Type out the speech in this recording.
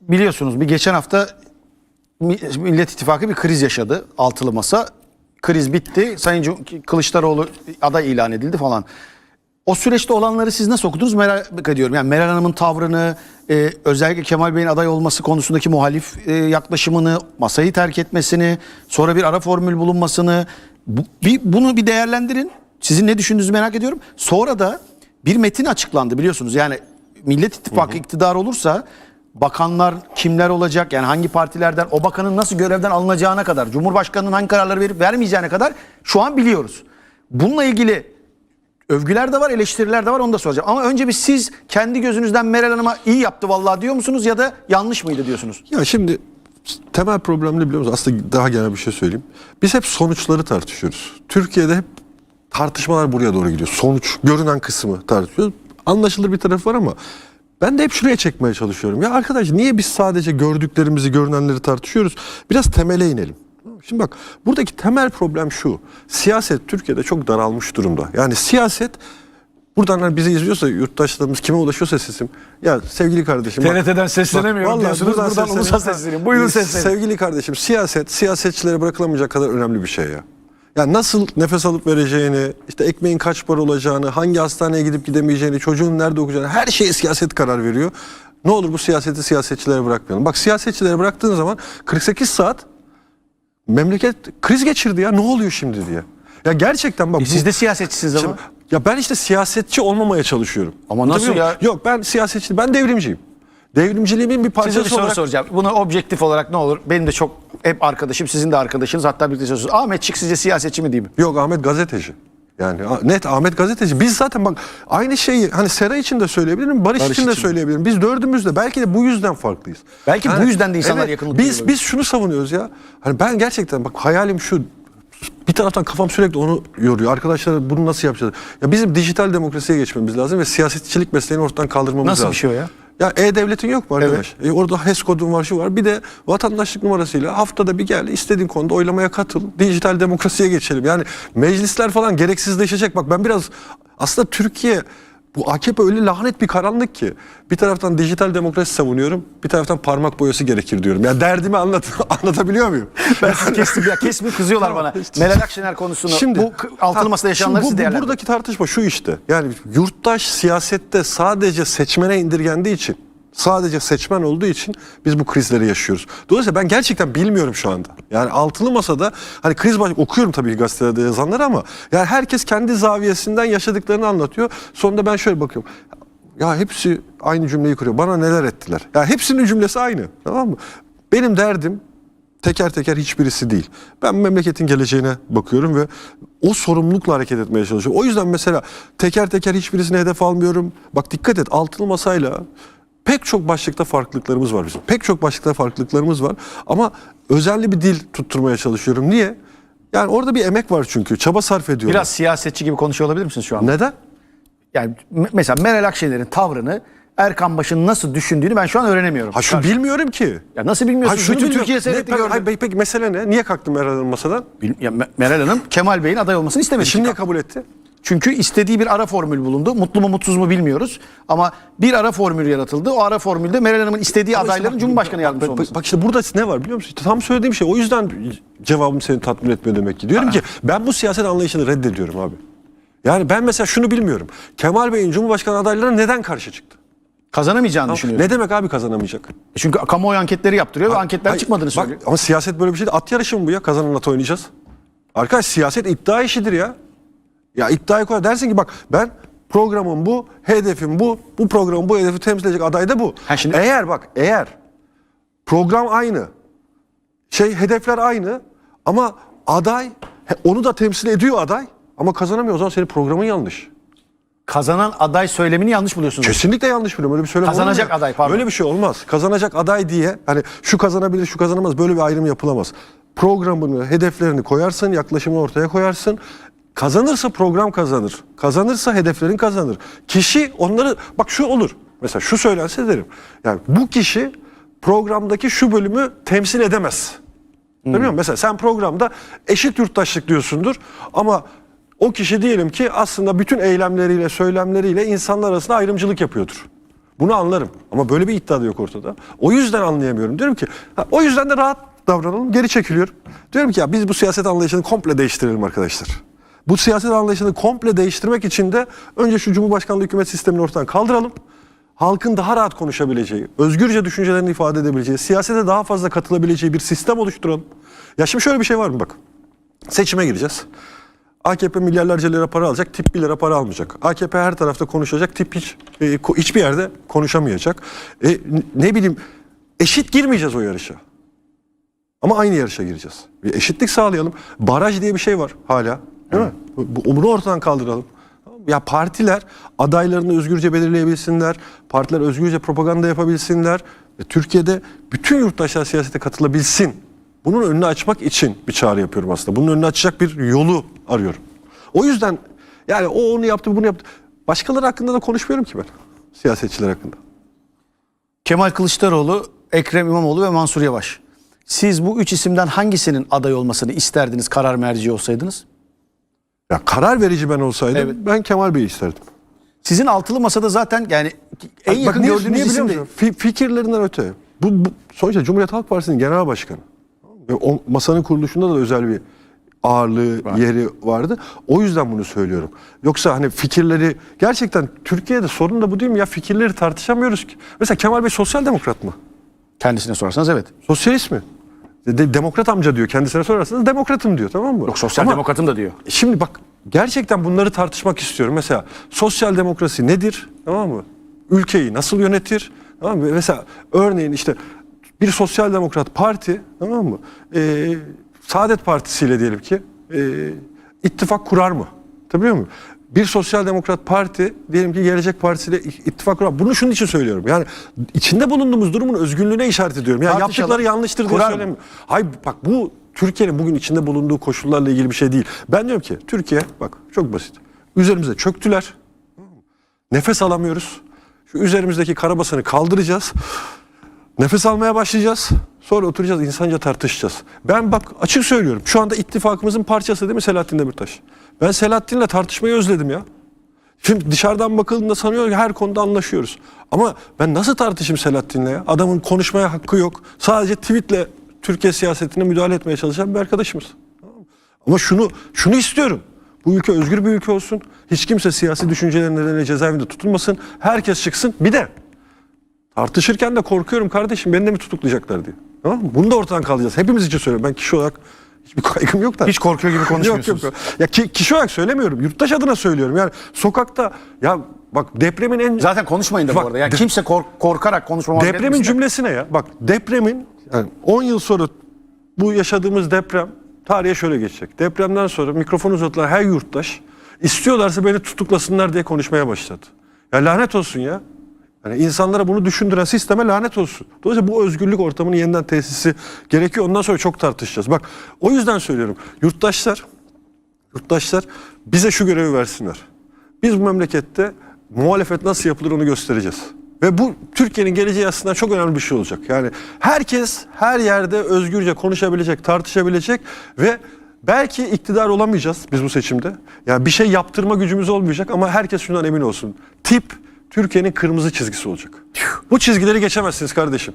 biliyorsunuz bir geçen hafta Mi- Millet İttifakı bir kriz yaşadı. Altılı masa. Kriz bitti. Sayın Kılıçdaroğlu aday ilan edildi falan. O süreçte olanları siz nasıl okudunuz merak ediyorum. Yani Meral Hanım'ın tavrını, e, özellikle Kemal Bey'in aday olması konusundaki muhalif e, yaklaşımını, masayı terk etmesini, sonra bir ara formül bulunmasını, bu, bir, bunu bir değerlendirin. Sizin ne düşündüğünüzü merak ediyorum. Sonra da bir metin açıklandı biliyorsunuz. Yani Millet İttifakı iktidar olursa bakanlar kimler olacak yani hangi partilerden o bakanın nasıl görevden alınacağına kadar Cumhurbaşkanının hangi kararları verip vermeyeceğine kadar şu an biliyoruz. Bununla ilgili övgüler de var eleştiriler de var onu da soracağım. Ama önce bir siz kendi gözünüzden Meral Hanım'a iyi yaptı vallahi diyor musunuz ya da yanlış mıydı diyorsunuz? Ya şimdi temel problem ne biliyor musun? Aslında daha genel bir şey söyleyeyim. Biz hep sonuçları tartışıyoruz. Türkiye'de hep tartışmalar buraya doğru gidiyor. Sonuç, görünen kısmı tartışıyoruz. Anlaşılır bir taraf var ama ben de hep şuraya çekmeye çalışıyorum. Ya arkadaş niye biz sadece gördüklerimizi, görünenleri tartışıyoruz? Biraz temele inelim. Şimdi bak buradaki temel problem şu. Siyaset Türkiye'de çok daralmış durumda. Yani siyaset Buradan hani bizi izliyorsa yurttaşlarımız kime ulaşıyorsa sesim. Ya sevgili kardeşim. bak- TRT'den seslenemiyorum Bak, diyorsunuz, buradan sesleneyim. ulusa sesleneyim. Buyurun seslenin. Sevgili kardeşim siyaset siyasetçilere bırakılamayacak kadar önemli bir şey ya. Ya nasıl nefes alıp vereceğini, işte ekmeğin kaç para olacağını, hangi hastaneye gidip gidemeyeceğini, çocuğun nerede okuyacağını her şeye siyaset karar veriyor. Ne olur bu siyaseti siyasetçilere bırakmayalım. Bak siyasetçilere bıraktığın zaman 48 saat memleket kriz geçirdi ya ne oluyor şimdi diye. Ya gerçekten bak bu- Siz de siyasetçisiniz ama. Şimdi, ya ben işte siyasetçi olmamaya çalışıyorum. Ama nasıl ya? Yok ben siyasetçi, ben devrimciyim. Devrimciliğimin bir parçası Size bir soru olarak... soracağım. Bunu objektif olarak ne olur? Benim de çok hep arkadaşım, sizin de arkadaşınız. Hatta birlikte çalışıyoruz. Ahmetçik sizce siyasetçi mi değil mi? Yok Ahmet gazeteci. Yani net Ahmet gazeteci. Biz zaten bak aynı şeyi hani Sera için de söyleyebilirim, Barış, Barış için de söyleyebilirim. Biz dördümüz de belki de bu yüzden farklıyız. Belki bu yüzden de insanlar yakınlık Biz duyuyor. biz şunu savunuyoruz ya. Hani ben gerçekten bak hayalim şu. Bir taraftan kafam sürekli onu yoruyor. Arkadaşlar bunu nasıl yapacağız? Ya bizim dijital demokrasiye geçmemiz lazım ve siyasetçilik mesleğini ortadan kaldırmamız Nasıl bir lazım. şey o ya? Ya e-devletin yok mu arkadaş? E orada HES kodun var, şu var. Bir de vatandaşlık numarasıyla haftada bir gel, istediğin konuda oylamaya katıl. Dijital demokrasiye geçelim. Yani meclisler falan gereksizleşecek. Bak ben biraz aslında Türkiye bu AKP öyle lanet bir karanlık ki. Bir taraftan dijital demokrasi savunuyorum, bir taraftan parmak boyası gerekir diyorum. Ya derdimi anlat anlatabiliyor muyum? Ben sizi kestim ya. Kesmiyor kızıyorlar Tamam, bana. işte. Meral Akşener konusunu bu k- altılı masada yaşananları şimdi siz bu, bu, değerlendirin. buradaki tartışma şu işte. Yani yurttaş siyasette sadece seçmene indirgendiği için sadece seçmen olduğu için biz bu krizleri yaşıyoruz. Dolayısıyla ben gerçekten bilmiyorum şu anda. Yani altılı masada hani kriz baş okuyorum tabii gazetelerde yazanları ama yani herkes kendi zaviyesinden yaşadıklarını anlatıyor. Sonunda ben şöyle bakıyorum. Ya hepsi aynı cümleyi kuruyor. Bana neler ettiler? Ya hepsinin cümlesi aynı. Tamam mı? Benim derdim teker teker hiçbirisi değil. Ben memleketin geleceğine bakıyorum ve o sorumlulukla hareket etmeye çalışıyorum. O yüzden mesela teker teker hiçbirisine hedef almıyorum. Bak dikkat et altılı masayla pek çok başlıkta farklılıklarımız var bizim. Pek çok başlıkta farklılıklarımız var ama özenli bir dil tutturmaya çalışıyorum. Niye? Yani orada bir emek var çünkü. Çaba sarf ediyorlar. Biraz siyasetçi gibi konuşuyor olabilir misiniz şu anda? Neden? Yani me- mesela Meral Akşener'in tavrını Erkan Baş'ın nasıl düşündüğünü ben şu an öğrenemiyorum. Ha şu bilmiyorum ki. Ya nasıl bilmiyorsunuz? şunu Bütün. Türkiye seyretti gördü. hayır, peki mesele ne? Niye kalktın Meral Hanım masadan? Bil- ya Me- Meral Hanım Kemal Bey'in aday olmasını istemedi. Şimdi niye kabul etti? Çünkü istediği bir ara formül bulundu. Mutlu mu mutsuz mu bilmiyoruz. Ama bir ara formül yaratıldı. O ara formülde Meral Hanım'ın istediği Ama işte adayların bak- Cumhurbaşkanı yardımcısı bak, olması. bak işte burada ne var biliyor musun? İşte tam söylediğim şey. O yüzden cevabım seni tatmin etmiyor demek ki. Diyorum ki ben bu siyaset anlayışını reddediyorum abi. Yani ben mesela şunu bilmiyorum. Kemal Bey'in Cumhurbaşkanı adaylarına neden karşı çıktı? Kazanamayacağını düşünüyorum. Ne demek abi kazanamayacak? Çünkü kamuoyu anketleri yaptırıyor ve anketler Hayır, çıkmadığını bak, söylüyor. Ama siyaset böyle bir şey değil. At yarışı mı bu ya? Kazanan at oynayacağız. Arkadaş siyaset iddia işidir ya. Ya iddiayı koy. Dersin ki bak ben programım bu, hedefim bu, bu programı bu hedefi temsil edecek aday da bu. Ha şimdi- Eğer bak eğer program aynı, şey hedefler aynı ama aday onu da temsil ediyor aday ama kazanamıyor o zaman senin programın yanlış. Kazanan aday söylemini yanlış buluyorsunuz. Kesinlikle yanlış biliyorum. Öyle bir söylem Kazanacak olur mu ya? aday, pardon. Öyle bir şey olmaz. Kazanacak aday diye hani şu kazanabilir şu kazanamaz böyle bir ayrım yapılamaz. Programını, hedeflerini koyarsın, yaklaşımını ortaya koyarsın. Kazanırsa program kazanır. Kazanırsa hedeflerin kazanır. Kişi onları bak şu olur. Mesela şu söylense derim. Yani bu kişi programdaki şu bölümü temsil edemez. Biliyor musun? Mesela sen programda eşit yurttaşlık diyorsundur ama o kişi diyelim ki aslında bütün eylemleriyle, söylemleriyle insanlar arasında ayrımcılık yapıyordur. Bunu anlarım. Ama böyle bir iddia da yok ortada. O yüzden anlayamıyorum. Diyorum ki ha, o yüzden de rahat davranalım. Geri çekiliyorum. Diyorum ki ya biz bu siyaset anlayışını komple değiştirelim arkadaşlar. Bu siyaset anlayışını komple değiştirmek için de önce şu Cumhurbaşkanlığı hükümet sistemini ortadan kaldıralım. Halkın daha rahat konuşabileceği, özgürce düşüncelerini ifade edebileceği, siyasete daha fazla katılabileceği bir sistem oluşturalım. Ya şimdi şöyle bir şey var mı bak. Seçime gireceğiz. AKP milyarlarca lira para alacak, tip 1 lira para almayacak. AKP her tarafta konuşacak, tip hiç e, hiçbir yerde konuşamayacak. E, ne bileyim eşit girmeyeceğiz o yarışa. Ama aynı yarışa gireceğiz. Bir eşitlik sağlayalım. Baraj diye bir şey var hala. Değil mi? Bu, bu- bunu ortadan kaldıralım. Ya partiler adaylarını özgürce belirleyebilsinler. Partiler özgürce propaganda yapabilsinler. Ve Türkiye'de bütün yurttaşlar siyasete katılabilsin. Bunun önünü açmak için bir çağrı yapıyorum aslında. Bunun önünü açacak bir yolu arıyorum. O yüzden yani o onu yaptı, bunu yaptı. Başkaları hakkında da konuşmuyorum ki ben. Siyasetçiler hakkında. Kemal Kılıçdaroğlu, Ekrem İmamoğlu ve Mansur Yavaş. Siz bu üç isimden hangisinin aday olmasını isterdiniz karar merci olsaydınız? Ya karar verici ben olsaydım Evet. ben Kemal Bey'i isterdim. Sizin altılı masada zaten yani en Bak yakın niye- gördüğünüz niye biliyor isim de musun? Fi- fikirlerinden öte. Bu, bu sonuçta Cumhuriyet Halk Partisi'nin genel başkanı. Ve o masanın kuruluşunda da özel bir ağırlığı, yeri vardı. O yüzden bunu söylüyorum. Yoksa hani fikirleri gerçekten Türkiye'de sorun da bu değil mi ya? Fikirleri tartışamıyoruz ki. Mesela Kemal Bey sosyal demokrat mı? kendisine sorarsanız evet. Sosyalist mi? De- de- demokrat amca diyor. Kendisine sorarsanız demokratım diyor tamam mı? Yok sosyal Ama- demokratım da diyor. Şimdi bak gerçekten bunları tartışmak istiyorum. Mesela sosyal demokrasi nedir? Tamam mı? Ülkeyi nasıl yönetir? Tamam mı? Mesela örneğin işte bir sosyal demokrat parti tamam mı? Ee, Saadet Partisi ile diyelim ki ee, ittifak kurar mı? Tabii muyum? Bir sosyal demokrat parti diyelim ki Gelecek Partisi ile ittifak kurar. Bunu şunun için söylüyorum. Yani içinde bulunduğumuz durumun özgürlüğüne işaret ediyorum. Yani Tartışalım. yaptıkları yanlıştır diye söylemiyorum. Hayır bak bu Türkiye'nin bugün içinde bulunduğu koşullarla ilgili bir şey değil. Ben diyorum ki Türkiye bak çok basit. Üzerimize çöktüler. Nefes alamıyoruz. Şu üzerimizdeki karabasanı kaldıracağız. Nefes almaya başlayacağız. Sonra oturacağız insanca tartışacağız. Ben bak açık söylüyorum. Şu anda ittifakımızın parçası değil mi Selahattin Demirtaş? Ben Selahattin'le tartışmayı özledim ya. Şimdi dışarıdan bakıldığında sanıyor ki her konuda anlaşıyoruz. Ama ben nasıl tartışayım Selahattin'le ya? Adamın konuşmaya hakkı yok. Sadece tweetle Türkiye siyasetine müdahale etmeye çalışan bir arkadaşımız. Ama şunu şunu istiyorum. Bu ülke özgür bir ülke olsun. Hiç kimse siyasi düşünceleri nedeniyle cezaevinde tutulmasın. Herkes çıksın. Bir de tartışırken de korkuyorum kardeşim beni de mi tutuklayacaklar diye. Tamam mı? Bunu da ortadan kaldıracağız. Hepimiz için söylüyorum. Ben kişi olarak hiçbir kaygım yok da. Hiç korkuyor gibi konuşmuyorsunuz. Yok yok. Ya ki, kişi olarak söylemiyorum. Yurttaş adına söylüyorum. Yani sokakta ya bak depremin en Zaten konuşmayın da Bak, bu arada. Yani kimse kork- korkarak konuşmamaz. depremin cümlesine ya. Bak depremin yani 10 yıl sonra bu yaşadığımız deprem tarihe şöyle geçecek. Depremden sonra mikrofon uzatılan her yurttaş istiyorlarsa beni tutuklasınlar diye konuşmaya başladı. Ya lanet olsun ya. Yani insanlara bunu düşündüren sisteme lanet olsun. Dolayısıyla bu özgürlük ortamının yeniden tesisi gerekiyor. Ondan sonra çok tartışacağız. Bak o yüzden söylüyorum. Yurttaşlar yurttaşlar bize şu görevi versinler. Biz bu memlekette muhalefet nasıl yapılır onu göstereceğiz. Ve bu Türkiye'nin geleceği aslında çok önemli bir şey olacak. Yani herkes her yerde özgürce konuşabilecek, tartışabilecek ve belki iktidar olamayacağız biz bu seçimde. Yani bir şey yaptırma gücümüz olmayacak ama herkes şundan emin olsun. Tip Türkiye'nin kırmızı çizgisi olacak. Bu çizgileri geçemezsiniz kardeşim.